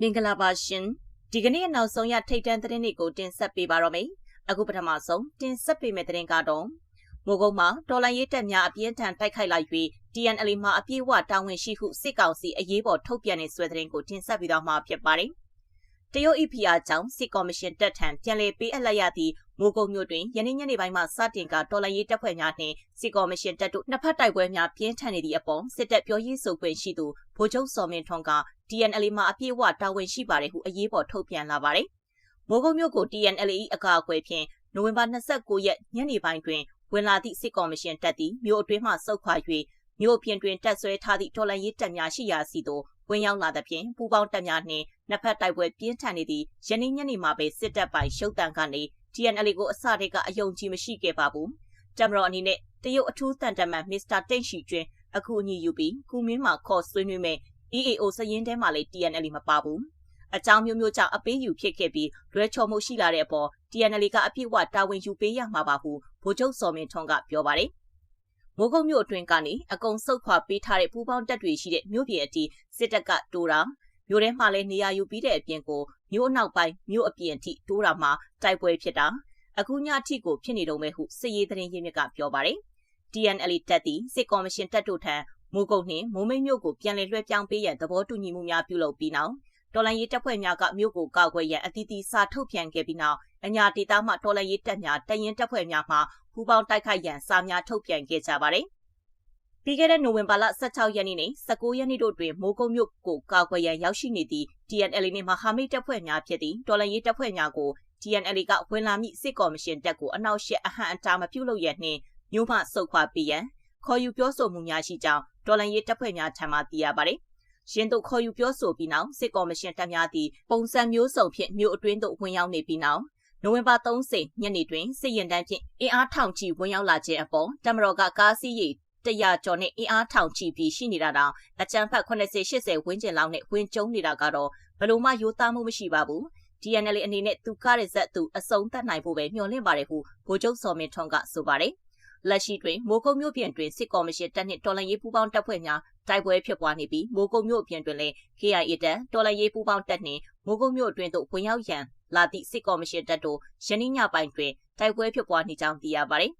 မင်္ဂလာပါရှင်ဒီကနေ့နောက်ဆုံးရထိတ်တန့်သတင်းတွေကိုတင်ဆက်ပေးပါတော့မယ်အခုပထမဆုံးတင်ဆက်ပေးမယ့်သတင်းကတော့မိုးကုတ်မှာဒေါ်လာရေးတက်များအပြင်းထန်တိုက်ခိုက်လိုက်ပြီး TNL မှာအပြည့်အဝတာဝန်ရှိဟုစစ်ကောင်စီအရေးပေါ်ထုတ်ပြန်တဲ့ဆွဲသတင်းကိုတင်ဆက်ပြီးတော့မှာဖြစ်ပါတယ်တရုတ် EPR ကြောင့်စစ်ကော်မရှင်တက်ထံပြန်လည်ပေးအပ်လိုက်ရသည့်မိုးကုတ်မြို့တွင်ယနေ့ညနေပိုင်းမှာစတင်ကတော်လှန်ရေးတပ်ဖွဲ့များနှင့်စစ်ကော်မရှင်တပ်တို့နှစ်ဖက်တိုက်ပွဲများပြင်းထန်နေသည့်အပေါ်စစ်တပ်ပြောရေးဆိုခွင့်ရှိသူဗိုလ်ချုပ်စော်မင်းထွန်းက TNL မှာအပြည့်အဝတာဝန်ရှိပါတယ်ဟုအရေးပေါ်ထုတ်ပြန်လာပါတယ်။မိုးကုတ်မြို့ကို TNL အကာအကွယ်ဖြင့်နိုဝင်ဘာ29ရက်ညနေပိုင်းတွင်ဝင်လာသည့်စစ်ကော်မရှင်တပ်သည်မြို့အတွင်းမှစုခွာ၍မြို့ပြင်တွင်တက်ဆွဲထားသည့်တော်လှန်ရေးတပ်များရှိရာစီသို့ဝင်ရောက်လာသဖြင့်ပူပေါင်းတပ်များနှင့်နှစ်ဖက်တိုက်ပွဲပြင်းထန်နေသည့်ယနေ့ညနေမှာပဲစစ်တပ်ပိုင်ရှုပ်တံကနေ TNL ကိုအစတည်းကအယုံကြည်မရှိခဲ့ပါဘူး။တမတော်အနေနဲ့တရုတ်အထူးတန်တမန်မစ္စတာတိန့်ရှီကျွင်းအခုအညီယူပြီးကူမင်းမှာခေါ်ဆွေးနွေးမဲ့ EAO စရင်ထဲမှာလည်း TNL မပါဘူး။အကြောင်းမျိုးမျိုးကြောင့်အပေးယူဖြစ်ခဲ့ပြီးလွဲချော်မှုရှိလာတဲ့အပေါ် TNL ကအပြည့်အဝတာဝန်ယူပေးရမှာပါဟုဗိုလ်ချုပ်စော်မင်းထွန်းကပြောပါတယ်။မိုးကုတ်မြို့အတွင်းကနေအကုံဆုတ်ခွာပေးထားတဲ့ပူပေါင်းတပ်တွေရှိတဲ့မြို့ပြည်အထိစစ်တပ်ကတိုးတာမြို့ထဲမှာလည်းနေရာယူပြီးတဲ့အပြင်ကိုမြို့အနောက်ပိုင်းမြို့အပြင်အထိတိုးတာမှာတိုက်ပွဲဖြစ်တာအခုညအထိကိုဖြစ်နေတော့မယ်ဟုစစ်ရေးသတင်းရင်းမြစ်ကပြောပါတယ် TNL တပ်သည်စစ်ကော်မရှင်တပ်တို့ထံ မိုးကုတ်နှင့်မိုးမိတ်မြို့ကိုပြန်လည်လွှဲပြောင်းပေးရန်သဘောတူညီမှုများပြုလုပ်ပြီးနောက်တော်လန်ရေးတပ်ဖွဲ့များကမြို့ကိုကောက်ွယ်ရန်အသီးသီးစာထုတ်ပြန်ခဲ့ပြီးနောက်အညာဒေသမှတော်လန်ရေးတပ်များတရင်တပ်ဖွဲ့များမှပူးပေါင်းတိုက်ခိုက်ရန်စာများထုတ်ပြန်ခဲ့ကြပါတယ်ပြီးခဲ့တဲ့နိုဝင်ဘာလ16ရက်နေ့နဲ့19ရက်နေ့တို့တွင်မိုးကုတ်မြို့ကိုကာကွယ်ရန်ရောက်ရှိနေသည့် TNL နှင့်မဟာမိတ်တပ်ဖွဲ့များဖြစ်သည့်တော်လန်ရေးတပ်ဖွဲ့များကို TNL ကဝင်လာမိစစ်ကော်မရှင်တပ်ကိုအနောက်ရှက်အဟန့်အတားမပြုလုပ်ရနှင့်မြို့မှစုခွာပေးရန်ခေါ်ယူပြောဆိုမှုများရှိကြောင်း တော်လန်ရေးတပ်ဖွဲ့များထံမှသိရပါတယ်။ရင်းတို့ခေါ်ယူပြောဆိုပြီးနောက်စစ်ကော်မရှင်တပ်များသည့်ပုံစံမျိုးစုံဖြင့်မြို့အတွင်းသို့ဝင်ရောက်နေပြီးနောက်နိုဝင်ဘာ30ညနေတွင်စစ်ရင်တန်းဖြင့်အင်အားထောင်ချီဝင်ရောက်လာခြင်းအပေါ်တမတော်ကကားစီးရိတ်တရာကျော်နဲ့အင်အားထောင်ချီပြီးရှိနေတာတောင်အကြမ်းဖက်80 80ဝန်းကျင်လောက်နဲ့ဝင်ကျုံနေတာကတော့ဘလို့မှရိုးသားမှုမရှိပါဘူး DNL အနေနဲ့သူကားတဲ့ဇက်သူအစုံတတ်နိုင်ဖို့ပဲမျှော်လင့်ပါတယ်ဟုဗိုလ်ချုပ်စော်မင်းထွန်းကဆိုပါတယ် လက်ရှိတွင်မိုးကုတ်မြို့ပြင်တွင်စစ်ကော်မရှင်တပ်နှင့်တော်လှန်ရေးပူးပေါင်းတပ်ဖွဲ့များတိုက်ပွဲဖြစ်ပွားနေပြီးမိုးကုတ်မြို့ပြင်တွင်လည်း KIA တပ်တော်လှန်ရေးပူးပေါင်းတပ်နှင့်မိုးကုတ်မြို့အတွင်းသို့ဝင်ရောက်ရန်လာသည့်စစ်ကော်မရှင်တပ်တို့ယနေ့ညပိုင်းတွင်တိုက်ပွဲဖြစ်ပွားနေကြောင်းသိရပါတယ်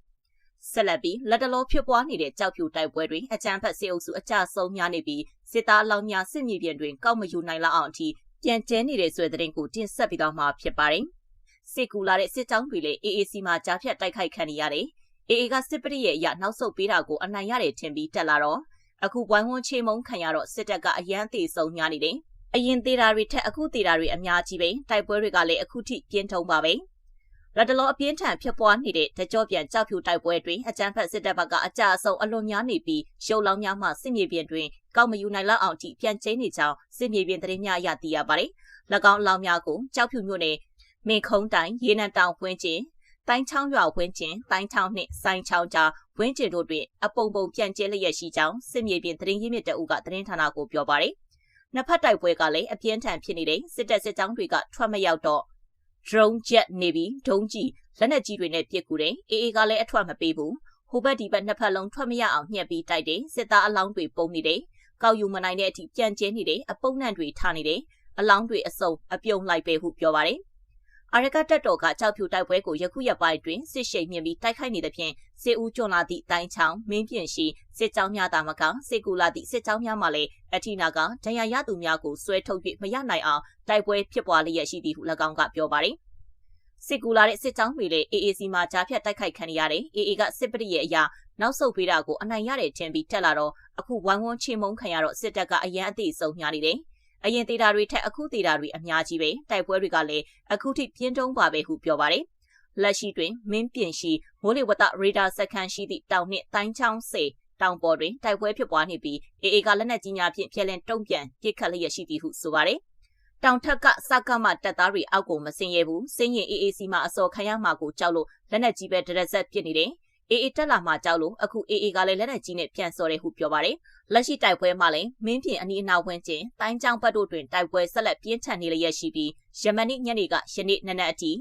ဆက်လက်ပြီးလက်တလောဖြစ်ပွားနေတဲ့ကြောက်ဖြူတိုက်ပွဲတွင်အကြမ်းဖက်စစ်အုပ်စုအကြဆုံးများနေပြီးစစ်သားအလောင်းများစစ်မြေပြင်တွင်ကောက်မယူနိုင်လောက်အောင်အထိပြန်ကျဲနေတဲ့ဆွေတဲ့တဲ့ကိုတင်ဆက်ပြီးတော့မှာဖြစ်ပါတယ်။စစ်ကူလာတဲ့စစ်ကြောင်းတွေလည်း AAC မှာကြားဖြတ်တိုက်ခိုက်ခံနေရတယ်။ AA ကစစ်ပရိရဲ့အရနောက်ဆုတ်ပေးတာကိုအနိုင်ရတယ်ထင်ပြီးတက်လာတော့အခုဝိုင်းဝန်းချေမုန်းခံရတော့စစ်တပ်ကအရန်သေးဆုံးများနေတယ်။အရင်သေးတာတွေထက်အခုသေးတာတွေအများကြီးပဲတိုက်ပွဲတွေကလည်းအခုထိပြင်းထုံပါပဲ။ရတလောအပြင်းထန်ဖြစ်ပွားနေတဲ့တကြောပြန်ကြောက်ဖြူတိုက်ပွဲတွင်အကြမ်းဖက်စစ်တပ်ဘက်ကအကြအဆုံးအလွန်များနေပြီးရုပ်လောင်းများမှစစ်မြေပြင်တွင်ကောက်မယူနိုင်လောက်အောင်ထိပြန်ကျင်းနေကြောင်းစစ်မြေပြင်သတင်းများအရသိရပါတယ်။၎င်းလောင်းများကိုကြောက်ဖြူမြို့နယ်မင်းခုံးတိုင်းရေနံတောင်ဝင်းကျင် တိုင်းချောင်းရွာဝင်းကျင်တိုင်းချောင်းနှင့်စိုင်းချောင်းကြားဝင်းကျင်တို့တွင်အပုံပုံပြန်ကျဲလျက်ရှိကြောင်းစစ်မြေပြင်သတင်းရင်းမြစ်တအုပ်ကသတင်းဌာနကိုပြောပါတယ်။နှစ်ဖက်တိုက်ပွဲကလည်းအပြင်းထန်ဖြစ်နေတဲ့စစ်တပ်စစ်ကြောင်းတွေကထွက်မရောက်တော့ drone jet နေပြီးဒုံးကြီးလက်နက်ကြီးတွေနဲ့ပစ်ကူတယ်။ AA ကလည်းအထွက်မပေးဘူး။ဟိုဘက်ဒီဘက်နှစ်ဖက်လုံးထွက်မရအောင်ညှက်ပြီးတိုက်တယ်။စစ်သားအလောင်းတွေပုံနေတယ်။ကောက်ယူမနိုင်တဲ့အထိပြန်ကျဲနေတယ်။အပုံနှံ့တွေထားနေတယ်။အလောင်းတွေအစုံအပြုံလိုက်ပဲဟုပြောပါတယ်။ အာရကတက်တော်ကကြောက်ဖြူတိုက်ပွဲကိုယခုရက်ပိုင်းတွင်စစ်ရှိန်မြင့်ပြီးတိုက်ခိုက်နေသဖြင့်စစ်ဦးကျွန်းလာသည့်တိုင်းချောင်းမင်းပြင်ရှိစစ်ကြောင်းများသာမကစစ်ကူလာသည့်စစ်ကြောင်းများမှလည်းအထီနာကဒဏ်ရာရသူများကိုဆွဲထုတ်၍မရနိုင်အောင်တိုက်ပွဲဖြစ်ပွားလျက်ရှိသည်ဟု၎င်းကပြောပါတယ်စစ်ကူလာတဲ့စစ်ကြောင်းတွေလည်း AAC မှာကြားဖြတ်တိုက်ခိုက်ခံရတယ်။ AA ကစစ်ပရိရဲ့အရာနောက်ဆုတ်ပေးတာကိုအနိုင်ရတဲ့တင်ပြီးတက်လာတော့အခုဝိုင်းဝန်းချေမုန်းခံရတော့စစ်တပ်ကအရန်အသေးဆုံးများနေတယ်။ အရင်သေးတာတွေထက်အခုသေးတာတွေအများကြီးပဲတိုက်ပွဲတွေကလည်းအခုထိပြင်းတုံးပါပဲဟုပြောပါတယ်။လက်ရှိတွင်မင်းပြင်ရှိမိုးလေဝသရေဒါစကန်ရှိသည့်တောင်နှင့်တိုင်းချောင်းစေတောင်ပေါ်တွင်တိုက်ပွဲဖြစ်ပွားနေပြီး AA ကလက်နက်ကြီးများဖြင့်ဖျက်လင်းတုံ့ပြန်ပစ်ခတ်လျက်ရှိသည်ဟုဆိုပါတယ်။တောင်ထက်ကစကမှတပ်သားတွေအောက်ကိုမစင်ရဘူးစင်းရင် AAC မှာအစော်ခံရမှာကိုကြောက်လို့လက်နက်ကြီးပဲဒရက်ဆက်ပစ်နေတယ် AA တက်လာမှကြောက်လို့အခု AA ကလည်းလက်နက်ကြီးနဲ့ပြန်စော်တယ်ဟုပြောပါတယ်လက်ရှိတိုက်ပွဲမှာလည်းမင်းပြင်အနီးအနောက်ဝန်းကျင်တိုင်းကျောင်းဘက်တို့တွင်တိုက်ပွဲဆက်လက်ပြင်းထန်နေလျက်ရှိပြီးယမန်နေ့ညနေကယနေ့နနက်အထိ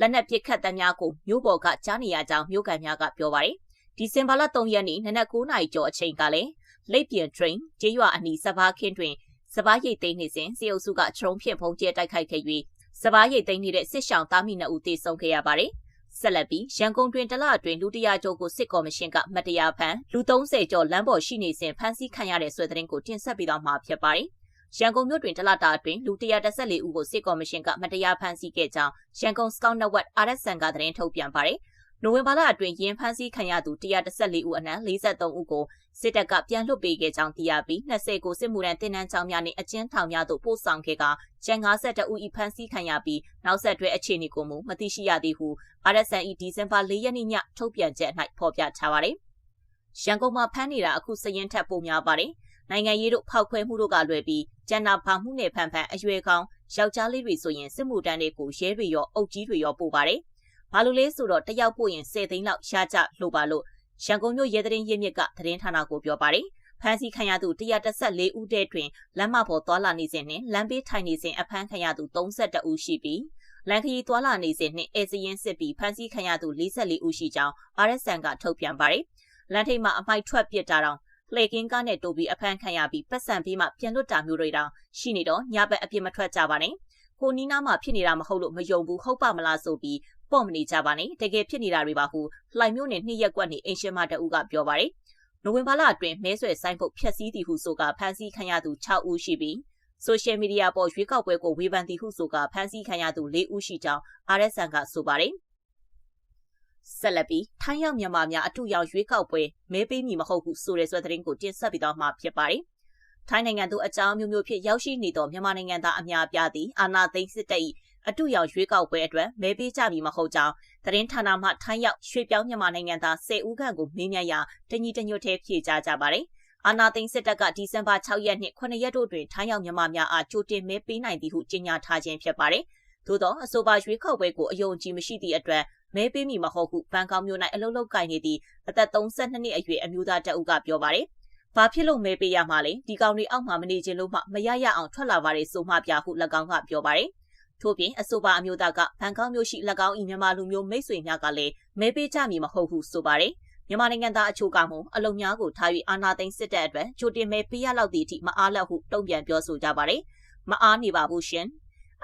လက်နက်ပစ်ခတ်တမ်းများကိုမြို့ပေါ်ကကြားနေရကြောင်းမြို့ကန်များကပြောပါတယ်ဒီဇင်ဘာလ3ရက်နေ့နနက်9:00နာရီကျော်အချိန်ကလည်းလိပ်ပြင် train ကျေးရွာအနီးစဘာခင်းတွင်စပားရိတ်သိမ်းနေစဉ်စီအုပ်စုကချုံဖြင့်ဖုံးကျဲတိုက်ခိုက်ခဲ့၍စပားရိတ်သိမ်းနေတဲ့စစ်ရှောင်းသားမိနှစ်ဦးတေဆုံးခဲ့ရပါတယ်။ ဆက်လက်ပြီးရန်ကုန်တွင်တလအတွင်းလူတရာကျော်ကိုစစ်ကော်မရှင်ကမတရားဖမ်းလူ30ကျော်လမ်းပေါ်ရှိနေစဉ်ဖမ်းဆီးခံရတဲ့ဆွဲသတင်းကိုတင်ဆက်ပေးတော့မှာဖြစ်ပါတယ်။ရန်ကုန်မြို့တွင်တလတာအတွင်းလူ114ဦးကိုစစ်ကော်မရှင်ကမတရားဖမ်းဆီးခဲ့ကြောင်းရန်ကုန် Scout Network RSN ကသတင်းထုတ်ပြန်ပါတယ်။ နိုဝင်ဘာလအတွင်းရင်းဖမ်းဆီးခံရသူ114ဦးအနက်43ဦးကိုစစ်တပ်ကပြန်လွှတ်ပေးခဲ့ကြောင်းသိရပြီး20ကိုစစ်မှုထမ်းတင်နန်းချောင်းများနှင့်အကျဉ်းထောင်များသို့ပို့ဆောင်ခဲ့ကကျန်52ဦးဤဖမ်းဆီးခံရပြီးနောက်ဆက်တွဲအခြေအနေကိုမူမသိရှိရသည်ဟု RSN ဒီဇင်ဘာ4ရက်နေ့ညထုတ်ပြန်ချက်၌ဖော်ပြထားပါတယ်။ရန်ကုန်မှာဖမ်းနေတာအခုစရင်ထက်ပိုများပါတယ်။နိုင်ငံရေးတို့ဖောက်ခွဲမှုတို့ကလွယ်ပြီးကျန်နာဘာမှုနဲ့ဖန်ဖန်အရွယ်ကောင်းယောက်ျားလေးတွေဆိုရင်စစ်မှုတန်းတွေကိုရဲတွေရောအုပ်ကြီးတွေရောပို့ပါတယ်။ ဘာလို့လဲဆိုတော့တယောက်ပို့ရင်10သိန်းလောက်ရှားကြလို့ပါလို့ရန်ကုန်မြို့ရဲတရင်ရင်းမြစ်ကသတင်းဌာနကိုပြောပါတယ်ဖမ်းဆီးခံရသူ114ဦးတဲ့တွင်လမ်းမပေါ်သွာလာနေစဉ်နှင့်လမ်းဘေးထိုင်နေစဉ်အဖမ်းခံရသူ32ဦးရှိပြီးလန်ခရီသွာလာနေစဉ်နှင့်အဲစရင်စစ်ပြီးဖမ်းဆီးခံရသူ44ဦးရှိကြောင်း RSN ကထုတ်ပြန်ပါတယ်။လန်ထိပ်မှာအမိုက်ထွက်ပစ်တာတောင်လှေကင်းကားနဲ့တိုးပြီးအဖမ်းခံရပြီးပတ်စံပြီးမှပြန်လွတ်တာမျိုးတွေတောင်ရှိနေတော့ညဘက်အပြစ်မထွက်ကြပါနဲ့။ကိုနီးနားမှာဖြစ်နေတာမဟုတ်လို့မယုံဘူးဟုတ်ပါမလားဆိုပြီး ပေါ့မနေကြပါနဲ့တကယ်ဖြစ်နေတာတွေပါဟုလှိုင်မျိုးနဲ့နှစ်ရက်ကွက်နေအင်ရှင်မတအူးကပြောပါတယ်နိုဝင်ဘာလအတွင်းမဲဆွယ်ဆိုင်ဖို့ဖျက်ဆီးသည်ဟုဆိုကဖမ်းဆီးခံရသူ6ဦးရှိပြီးဆိုရှယ်မီဒီယာပေါ်ရွေးကောက်ပွဲကိုဝေဖန်သည်ဟုဆိုကဖမ်းဆီးခံရသူ4ဦးရှိကြောင်း RSN ကဆိုပါတယ်ဆက်လက်ပြီးထိုင်းရောက်မြန်မာများအထူးရောက်ရွေးကောက်ပွဲမဲပေးမည်မဟုတ်ဟုဆိုတဲ့ဆွဲသတင်းကိုတင်ဆက်ပြီးတော့မှဖြစ်ပါတယ်။ထိုင်းနိုင်ငံသို့အကြောင်းမျိုးမျိုးဖြစ်ရောက်ရှိနေသောမြန်မာနိုင်ငံသားအများပြားသည့်အာဏာသိမ်းစစ်တပ်၏ အတူရောက်ရွေးကောက်ပွဲအတွက်မဲပေးကြမည်မဟုတ်ကြောင်းသတင်းဌာနမှထိုင်းရောက်ရွှေပြောင်းမြန်မာနိုင်ငံသား10ဦးခန့်ကိုမေးမြန်းရာတညီတညွတ်ထဲဖြေကြားကြပါတယ်။အာနာသိန်းစစ်တပ်ကဒီဇင်ဘာ6ရက်နှင့်9ရက်တို့တွင်ထိုင်းရောက်မြန်မာများအားကြိုတင်မဲပေးနိုင်သည်ဟုကြေညာထားခြင်းဖြစ်ပါတယ်။သို့သောအဆိုပါရွေးကောက်ပွဲကိုအယုံကြည်မရှိသည့်အတွက်မဲပေးမည်မဟုတ်ဟုဘန်ကောက်မြို့၌အလုံးလုံးကိုင်နေသည့်အသက်32နှစ်အရွယ်အမျိုးသားတအုပ်ကပြောပါတယ်။ဘာဖြစ်လို့မဲပေးရမှာလဲဒီကောင်တွေအောက်မှာမနေခြင်းလို့မှမရရအောင်ထွက်လာပါတယ်ဆိုမှပြဟု၎င်းကပြောပါတယ်။ ထို့ပြင်အဆိုပါအမျိုးသားကဘန်ကောက်မြို့ရှိ၎င်း၏မြန်မာလူမျိုးမိတ်ဆွေများကလည်းမဲပေးကြမည်မဟုတ်ဟုဆိုပါတယ်မြန်မာနိုင်ငံသားအချို့ကမှအလုံများကိုထား၍အာဏာသိမ်းစစ်တပ်အတွက်ချိုတင်မဲပေးရလောက်သည့်အထိမအားလောက်ဟုတုံ့ပြန်ပြောဆိုကြပါတယ်မအားနေပါဘူးရှင်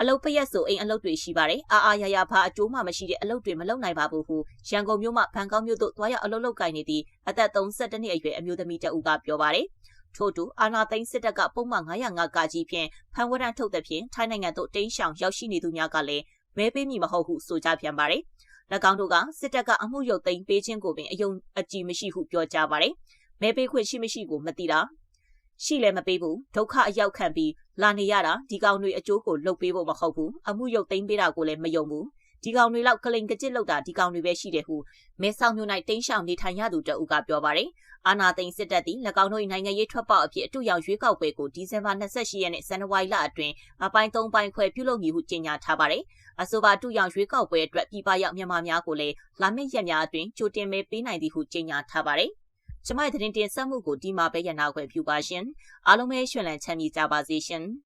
အလုတ်ပရက်ဆိုအိမ်အလုတ်တွေရှိပါတယ်အာအာရရဖာအကျိုးမှမရှိတဲ့အလုတ်တွေမလုပ်နိုင်ပါဘူးဟုရန်ကုန်မြို့မှဘန်ကောက်မြို့သို့သွားရောက်အလုတ်လုပ်ကိုင်နေသည့်အသက်32နှစ်အရွယ်အမျိုးသမီးတဦးကပြောပါတယ် ထို့တူအာနာသိန်းစစ်တပ်ကပုံမှန်905ကကြီးဖြင့်ဖန်ဝရန်ထုတ်တဲ့ဖြင့်ထိုင်းနိုင်ငံသို့တင်းရှောင်ရောက်ရှိနေသူများကလည်းမဲပေးမိမဟုတ်ဟုဆိုကြပြန်ပါတယ်။၎င်းတို့ကစစ်တပ်ကအမှုရုပ်သိမ်းပေးခြင်းကိုပင်အယုံအကြည်မရှိဟုပြောကြပါတယ်။မဲပေးခွင့်ရှိမရှိကိုမသိတာရှိလည်းမပေးဘူးဒုက္ခအရောက်ခံပြီးလာနေရတာဒီကောင်တွေအကျိုးကိုလုပ်ပေးဖို့မဟုတ်ဘူးအမှုရုပ်သိမ်းပေးတာကိုလည်းမယုံဘူး ဒီကောင်တွေလောက်ကလိန်ကကြစ်လောက်တာဒီကောင်တွေပဲရှိတယ်ဟုမဲဆောက်မြို့၌တင်းရှောင်နေထိုင်ရသူတအုပ်ကပြောပါတယ်။အာနာသိန်းစစ်တပ်သည်၎င်းတို့၏နိုင်ငံရေးထွက်ပေါက်အဖြစ်အတူရောက်ရွေးကောက်ပွဲကိုဒီဇင်ဘာ28ရက်နေ့ဇန်နဝါရီလအတွင်းအပိုင်း၃ပိုင်းခွဲပြုလုပ်မည်ဟုကြေညာထားပါတယ်။အဆိုပါတူရောက်ရွေးကောက်ပွဲအတွက်ပြည်ပရောက်မြန်မာများကိုလည်းလာမည့်ရက်များအတွင်းကြိုတင်မဲပေးနိုင်သည်ဟုကြေညာထားပါတယ်။ကျမရဲ့သတင်းတင်ဆက်မှုကိုဒီမှာပဲရနာခွင့်ပြုပါရှင်။အားလုံးပဲရှင်လန်းချမ်းမြေ့ကြပါစေရှင်။